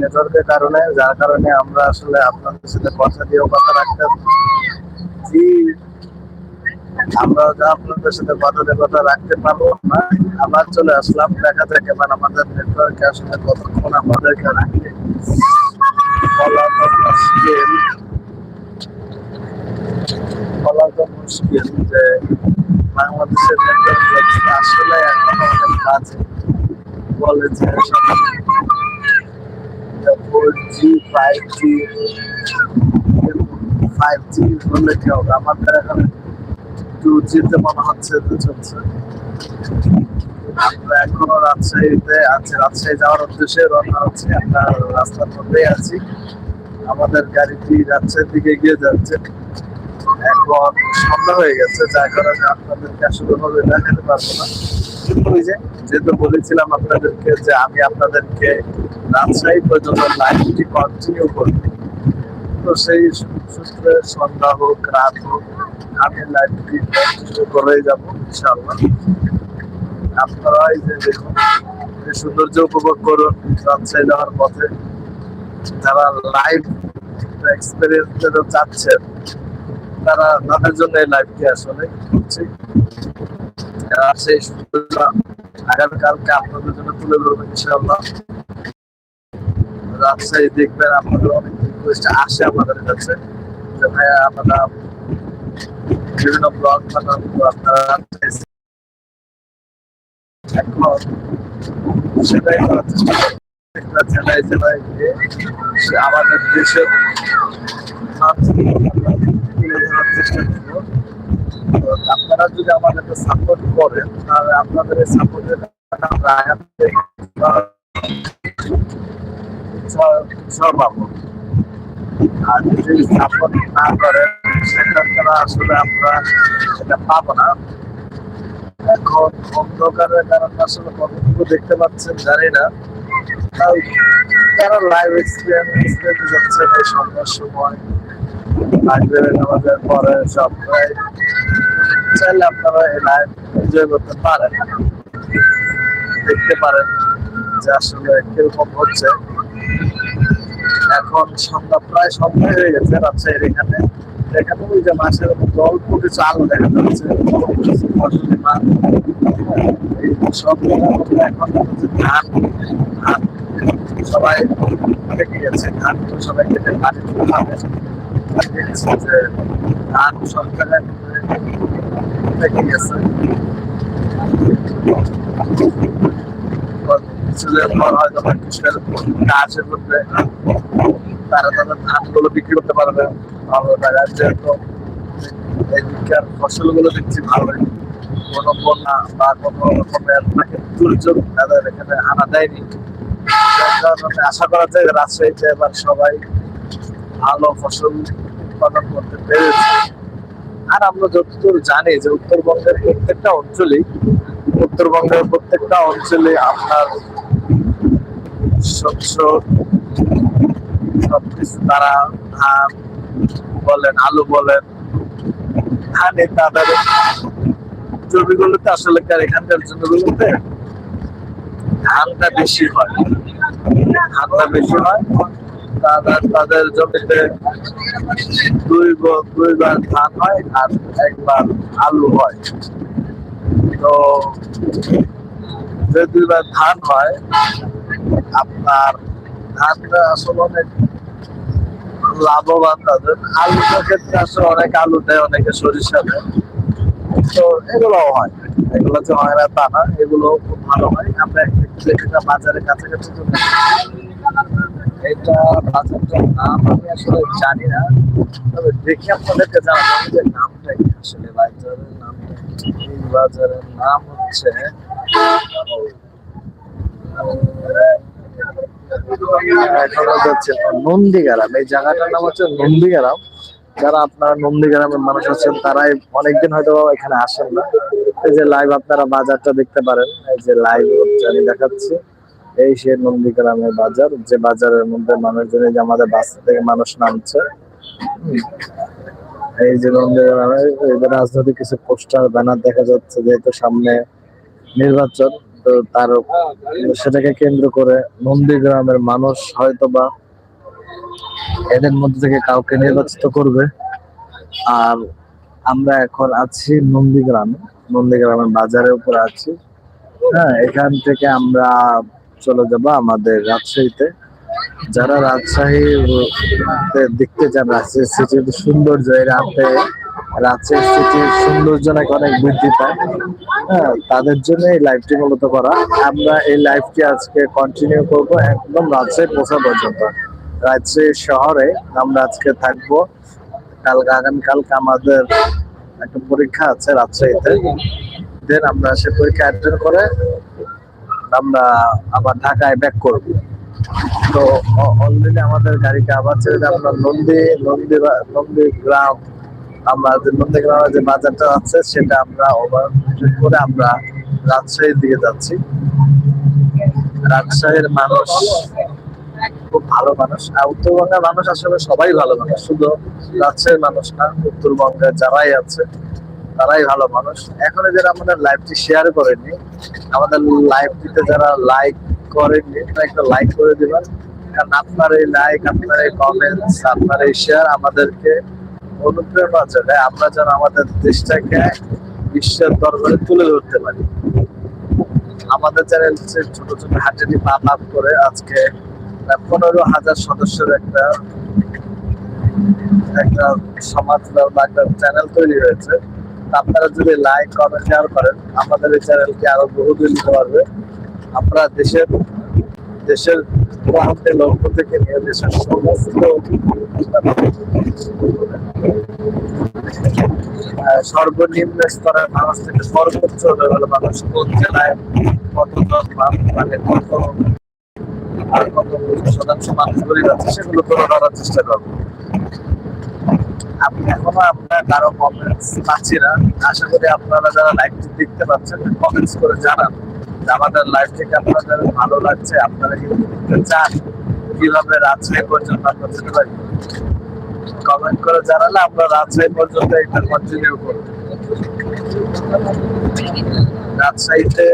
নেটওয়ার্কের কারণে, যার কারণে আমরা আসলে আপনাদের সাথে কথা দিয়েও কথা রাখতে জি আমরা যা আপনাদের সাথে কথা দিয়ে কথা রাখতে পারব না। আবার চলে আসলাম, দেখা যাক এবার আমাদের নেটওয়ার্কে আসলে কতক্ষণ আমাদেরকে রাখে। বাংলাদেশের নেটওয়ার্ক আসলে এখন অনেক বাজে। বলে যে four G five G five G হলে কি হবে আমাদের এখন টু জিতে মনে হচ্ছে যে চলছে আমরা এখনও রাজশাহীতে আছি রাজশাহী যাওয়ার উদ্দেশ্যে রওনা হচ্ছি আমরা রাস্তার মধ্যেই আছি। আমাদের গাড়িটি রাজশাহীর দিকে এগিয়ে যাচ্ছে। এখন সন্ধ্যা হয়ে গেছে যার কারণে আপনাদেরকে আসলে ভাবে দেখাতে পারব না। যেহেতু বলেছিলাম আপনাদেরকে যে আমি আপনাদেরকে রাজশাহী পর্যন্ত লাইভটি কন্টিনিউ করব। তো সেই সূত্রে সন্ধ্যা হোক, রাত হোক, আমি লাইভটি কন্টিনিউ করেই যাব, ইনশাআল্লাহ। আপনারা এই যে দেখুন সৌন্দর্য উপভোগ করুন রাজশাহী যাওয়ার পথে। যারা লাইভ এক্সপিরিয়েন্স চাচ্ছেন, তারা তাদের জন্য এই লাইভটি আসলে করছি। সেই সুযোগটা আগামীকালকে আপনাদের জন্য তুলে ধরবো, ইনশাআল্লাহ। রাজশাহী দেখবেন আপনাদের অনেক রিকোয়েস্ট আসে আমাদের কাছে। যে ভাইয়া, আপনারা বিভিন্ন ব্লগ বানান আপনারা এখন সেটাই করার জেলায় জেলায় গিয়ে আমাদের দেশের চেষ্টা করব। আপনারা যদি আমাদেরকে সাপোর্ট করেন, তাহলে আপনাদের সাপোর্টের আমরা পাবো আর যদি সাপোর্ট না করেন সেক্ষেত্রে আসলে আমরা সেটা পাবো না। এখন অন্ধকারের কারণে আসলে কতটুকু দেখতে পাচ্ছেন জানি না। তারা লাইভ এক্সপিরিয়েন্স যাচ্ছেন এই সন্ধ্যার সময়। লাইব্রেরি নামাজের পরে সপ্তাহে চাইলে আপনারা এই লাইভ এনজয় করতে পারেন। দেখতে পারেন যে আসলে কীরকম হচ্ছে। এখন সন্ধ্যা প্রায় সন্ধ্যা হয়ে গেছে রাজশাহীর এখানে। এখানে ওই যে মধ্যে অল্প কিছু আলো দেখা যাচ্ছে। সব এখন ধান ধান গেছে ধান সবাই যে ধান সব পেকে গেছে কিছুদিন পর হয়তো কৃষকের কাজের মধ্যে তারা তাদের ধানগুলো বিক্রি করতে পারবে ভালো টাকা যেহেতু এদিককার ফসলগুলো দেখছি ভালোই কোনো বন্যা বা কোনো রকমের প্রাকৃতিক দুর্যোগ তাদের এখানে আনা দেয়নি আশা করা যায় রাজশাহীতে এবার সবাই ভালো ফসল উৎপাদন করতে পেরেছে। আর আমরা যতদূর জানি যে উত্তরবঙ্গের প্রত্যেকটা অঞ্চলেই, উত্তরবঙ্গের প্রত্যেকটা অঞ্চলে আপনার শস্য সবকিছু তারা ধান বলেন, আলু বলেন ধানে তাদের জমিগুলোতে আসলে কার এখানকার জমিগুলোতে ধানটা বেশি হয়? ধানটা বেশি হয় তাদের তাদের জমিতে দুই দুইবার ধান হয় আর একবার আলু হয় তো যে দুইবার ধান হয় আপনার ধানটা আসলে অনেক লাভবান তাদের আলুটার ক্ষেত্রে আসলে অনেক আলু দেয় অনেকে সরিষা দেয় তো এগুলোও হয় এগুলো যে হয় না তা না এগুলো খুব ভালো হয় আমরা একটু বাজারের কাছাকাছি। এটা বাজারটার নাম, আমি আসলে জানি না। তবে দেখি আপনাদেরকে জানাব যে নামটা কি আসলে বাজারের নামটা বাজারের নাম হচ্ছে নন্দীগ্রাম। এই জায়গাটার নাম হচ্ছে নন্দীগ্রাম। যারা আপনারা নন্দীগ্রামের মানুষ আছেন, তারাই অনেকদিন হয়তো এখানে আসেন না। এই যে লাইভ আপনারা বাজারটা দেখতে পারেন। এই যে লাইভ আমি দেখাচ্ছি। এই সে নন্দীগ্রামের বাজার, যে বাজারের মধ্যে মানুষজন যে আমাদের বাসা থেকে মানুষ নামছে। এই যে নন্দীগ্রামে রাজনৈতিক কিছু পোস্টার, ব্যানার দেখা যাচ্ছে যেহেতু সামনে নির্বাচন, তো তার সেটাকে কেন্দ্র করে নন্দীগ্রামের মানুষ হয়তো বা এদের মধ্যে থেকে কাউকে নির্বাচিত করবে। আর আমরা এখন আছি নন্দীগ্রামে, নন্দীগ্রামের বাজারের উপর আছি। হ্যাঁ এখান থেকে আমরা চলে যাব আমাদের রাজশাহীতে। যারা রাজশাহী দেখতে যান রাজশাহী সিটির সৌন্দর্য এই রাতে রাজশাহী সিটির সৌন্দর্য নাকি অনেক বৃদ্ধি পায়। হ্যাঁ তাদের জন্য এই লাইভটি মূলত করা। আমরা এই লাইভটি আজকে কন্টিনিউ করব একদম রাজশাহী পৌঁছা পর্যন্ত। রাজশাহী শহরে আমরা আজকে থাকব। কালকে, আগামীকালকে আমাদের একটা পরীক্ষা আছে রাজশাহীতে। দেন আমরা সে পরীক্ষা অ্যাটেন্ড করে আমরা আবার ঢাকায় ব্যাক করব। তো অলরেডি আমাদের গাড়িটা আবার ছেড়ে আমরা নন্দী নন্দী নন্দী গ্রাম, আমরা যে, নন্দী গ্রামের যে বাজারটা আছে, সেটা আমরা ওভার করে আমরা রাজশাহীর দিকে যাচ্ছি। রাজশাহীর মানুষ খুব ভালো মানুষ। আর উত্তরবঙ্গের মানুষ আসলে সবাই ভালো মানুষ। শুধু রাজশাহীর মানুষ না উত্তরবঙ্গে যারাই আছে তারাই ভালো মানুষ। এখন যারা আমাদের লাইভটি শেয়ার করেনি, আমাদের লাইভটিতে যারা লাইক করেননি তারা একটা লাইক করে দিবেন। কারণ আপনার এই লাইক আপনার এই কমেন্টস আপনার এই শেয়ার আমাদেরকে অনুপ্রেরণা যোগায়। আমরা যেন আমাদের দেশটাকে বিশ্বের দরবারে তুলে ধরতে পারি। আমাদের চ্যানেল ছোট ছোট হাজারি পা লাভ করে আজকে পনেরো হাজার সদস্যের একটা একটা সমাজ বা একটা চ্যানেল তৈরি হয়েছে। আপনারা যদি লাইক কমেন্ট শেয়ার করেন, আমাদের এই চ্যানেলকে আরও বহুদূর নিতে পারবে। আমরা দেশের দেশের গ্রাহকদের লক্ষ্য থেকে নিয়ে দেশের সমস্ত সর্বনিম্ন স্তরের মানুষ থেকে সর্বোচ্চ লেভেলের মানুষ কোন জেলায় কতজন মানে কত আর কত শতাংশ মানুষ গরিব আছে, সেগুলো তুলে ধরার চেষ্টা করব। আমি এখনও আমরা কারও কমেন্টস পাচ্ছি না। আশা করি আপনারা যারা লাইভটি দেখতে পাচ্ছেন কমেন্টস করে জানান আমাদের লাইভ থেকে আপনাদের ভালো লাগছে, আপনারা কি দেখতে চান, কীভাবে রাজশাহী পর্যন্ত আমরা পারি? কমেন্ট করে জানালে আমরা রাজশাহী পর্যন্ত এটা কন্টিনিউ করব। রাজশাহীতে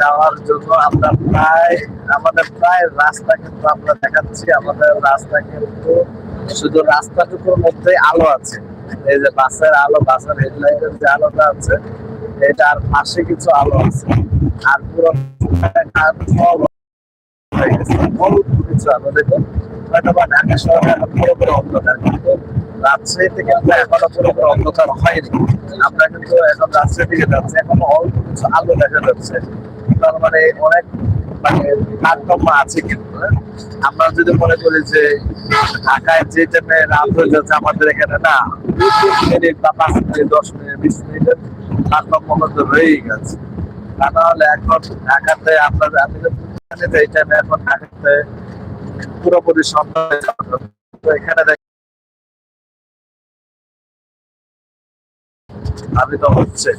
যাওয়ার জন্য আমরা প্রায়, আমাদের প্রায় রাস্তা কিন্তু আমরা দেখাচ্ছি, আমাদের রাস্তা কিন্তু শুধু রাস্তাটুকুর মধ্যে আলো আছে। এই যে বাসের আলো, বাসের হেডলাইটের যে আলোটা আছে এটার পাশে কিছু আলো আছে। আর পুরো কিছু আলো, দেখুন। অন্ধকার, কিন্তু এখনও পুরোপুরি অন্ধকার হয়নি। কিন্তু এখন রাজশাহী দিকে যাচ্ছি, এখন অল্প কিছু আলো দেখা যাচ্ছে। তার মানে অনেক মানে তারতম্য আছে কিন্তু হ্যাঁ? আমরা যদি মনে করি যে ঢাকায় যে টাইমে রাত হয়ে যাচ্ছে আমাদের এখানে, না তিন মিনিট বা পাঁচ মিনিট, দশ মিনিট, বিশ মিনিটের তারতম্য হতে রয়েই গেছে তা নাহলে এখন ঢাকাতে যে এই টাইমে এখন ঢাকাতে পুরোপুরি সন্ধ্যা এখানে আমি তো হচ্ছে